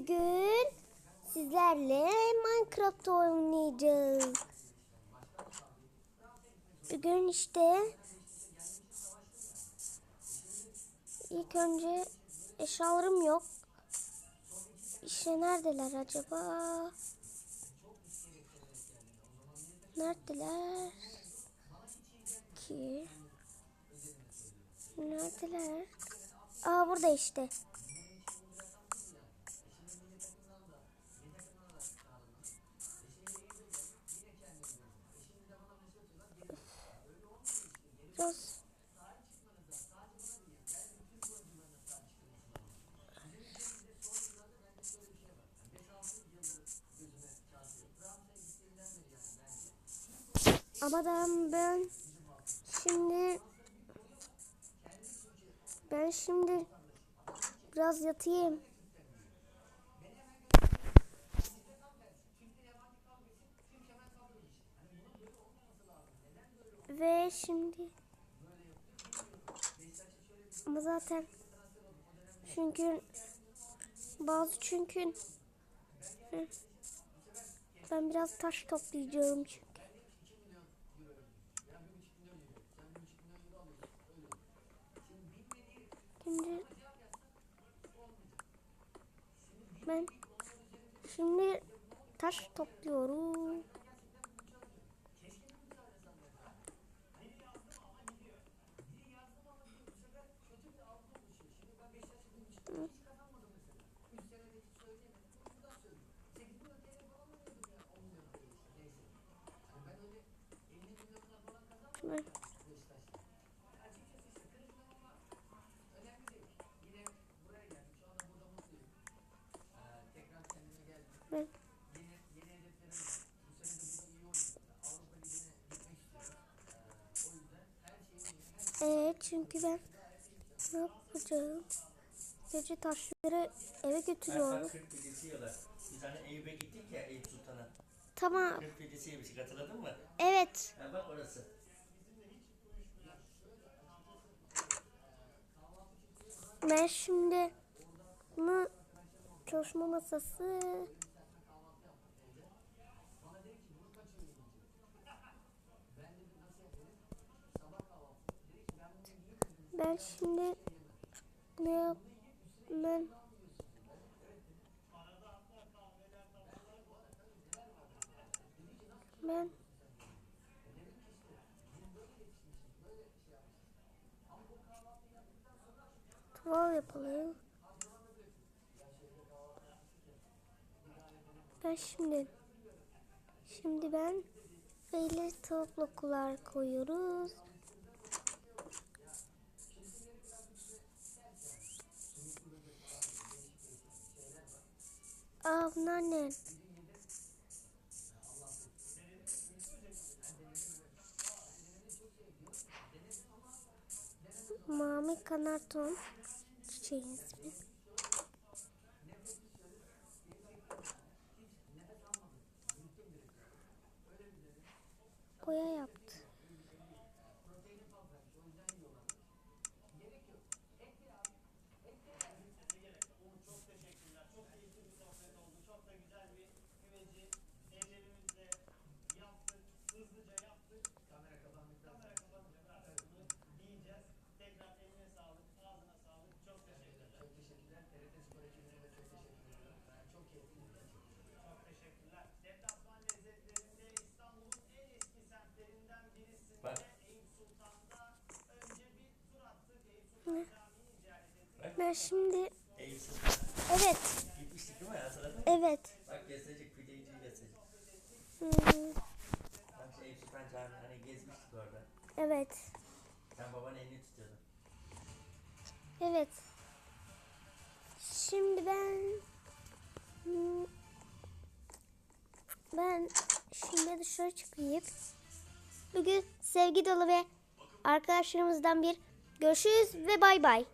Bugün sizlerle Minecraft oynayacağız. Bugün işte ilk önce eşyalarım yok. İşte neredeler acaba? Neredeler? Ki Neredeler? Aa burada işte. Ama da ben şimdi ben şimdi biraz yatayım. Ve şimdi ama zaten çünkü bazı çünkü ben biraz taş toplayacağım çünkü. Şimdi ben şimdi taş topluyorum. Ben ben Evet çünkü ben ne yapacağım? Gece taşları eve götürüyorum. Bak 40 gecesi yiyorlar. Bir tane Eyüp'e gittik ya Eyüp Sultan'a. Tamam. 40 gecesi yemiştik hatırladın mı? Evet. Ha bak orası. Ben şimdi bunu çalışma masası Ben şimdi ne yap ben tuval yapalım. Ben şimdi şimdi ben böyle tavuk koyuyoruz. Ne? Mami kanarton çiçeğin ismi. Boya yaptı. Bak. Ben şimdi evet Gitmiştik değil mi? Hatırladın mı? evet. Bak gezecek pideciyi gezecek. Hmm, Bak Eyüp Sultan Camii hani gezmiştik orada. evet. Sen babanın elini tutuyordun. Evet. Şimdi ben ben şimdi dışarı çıkayım. Bugün sevgi dolu ve arkadaşlarımızdan bir görüşürüz ve bay bay.